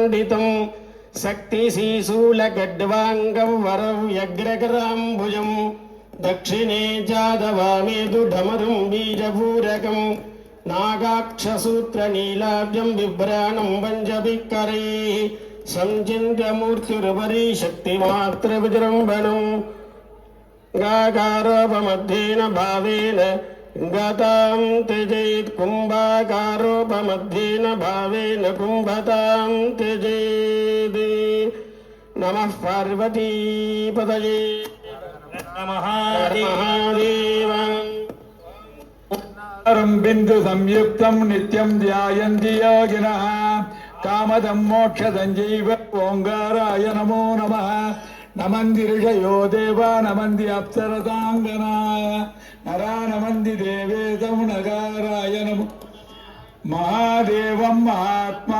दण्डितं शक्तिशीशूलगड्वाङ्गं वरौ यग्रगराम्बुजं दक्षिणे जादवामेदुढमरुं बीजभूरकं नागाक्षसूत्रनीलाब्जं बिभ्राणं वञ्जभिकरे सञ्चिन्द्रमूर्तिरुपरि शक्तिमात्रविजृम्भणं गागारोपमध्येन भावेन గతాం త్యజేత్ కుంభాకారోపమధ్యేన భావేన కుంభతాం త్యజేద్ నమః పార్వతీపదయే మహాదేవ బిందు సంయుక్తం నిత్యం ధ్యాయంతి యోగినః కామదం మోక్షదం చైవ ఓంకారాయ నమో నమః నమంది ఋషయో దేవ నమంది అప్సరసాంగనాయ నరా నమంది మహాదేవం మహాత్మానం